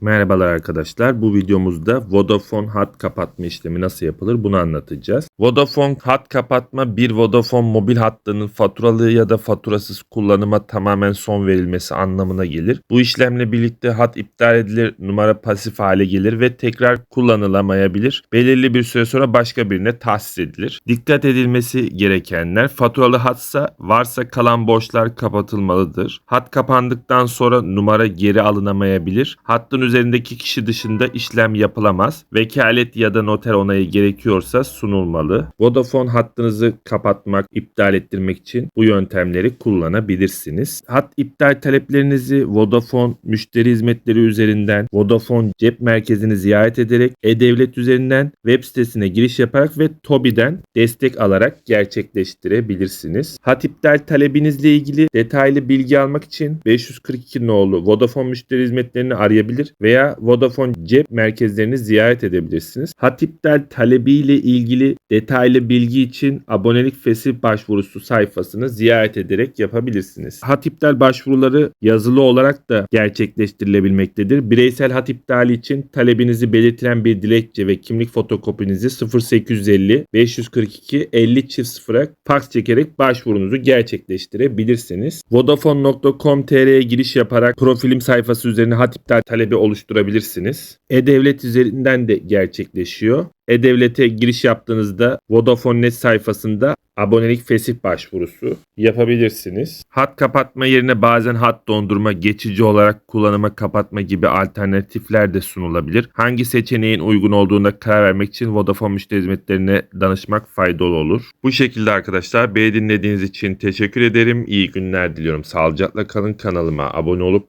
Merhabalar arkadaşlar. Bu videomuzda Vodafone hat kapatma işlemi nasıl yapılır bunu anlatacağız. Vodafone hat kapatma bir Vodafone mobil hattının faturalı ya da faturasız kullanıma tamamen son verilmesi anlamına gelir. Bu işlemle birlikte hat iptal edilir, numara pasif hale gelir ve tekrar kullanılamayabilir. Belirli bir süre sonra başka birine tahsis edilir. Dikkat edilmesi gerekenler faturalı hatsa varsa kalan borçlar kapatılmalıdır. Hat kapandıktan sonra numara geri alınamayabilir. Hattın üzerindeki kişi dışında işlem yapılamaz. Vekalet ya da noter onayı gerekiyorsa sunulmalı. Vodafone hattınızı kapatmak, iptal ettirmek için bu yöntemleri kullanabilirsiniz. Hat iptal taleplerinizi Vodafone müşteri hizmetleri üzerinden Vodafone cep merkezini ziyaret ederek e-devlet üzerinden web sitesine giriş yaparak ve TOBİ'den destek alarak gerçekleştirebilirsiniz. Hat iptal talebinizle ilgili detaylı bilgi almak için 542 nolu Vodafone müşteri hizmetlerini arayabilir veya Vodafone cep merkezlerini ziyaret edebilirsiniz. Hat iptal talebiyle ilgili detaylı bilgi için abonelik fesih başvurusu sayfasını ziyaret ederek yapabilirsiniz. Hat iptal başvuruları yazılı olarak da gerçekleştirilebilmektedir. Bireysel hat iptali için talebinizi belirtilen bir dilekçe ve kimlik fotokopinizi 0850 542 50 çift sıfıra fax çekerek başvurunuzu gerçekleştirebilirsiniz. Vodafone.com.tr'ye giriş yaparak profilim sayfası üzerine hat iptal talebi oluşturabilirsiniz. E-Devlet üzerinden de gerçekleşiyor. E-Devlet'e giriş yaptığınızda Vodafone Net sayfasında abonelik fesih başvurusu yapabilirsiniz. Hat kapatma yerine bazen hat dondurma, geçici olarak kullanıma kapatma gibi alternatifler de sunulabilir. Hangi seçeneğin uygun olduğuna karar vermek için Vodafone müşteri hizmetlerine danışmak faydalı olur. Bu şekilde arkadaşlar beni dinlediğiniz için teşekkür ederim. İyi günler diliyorum. Sağlıcakla kalın kanalıma abone olup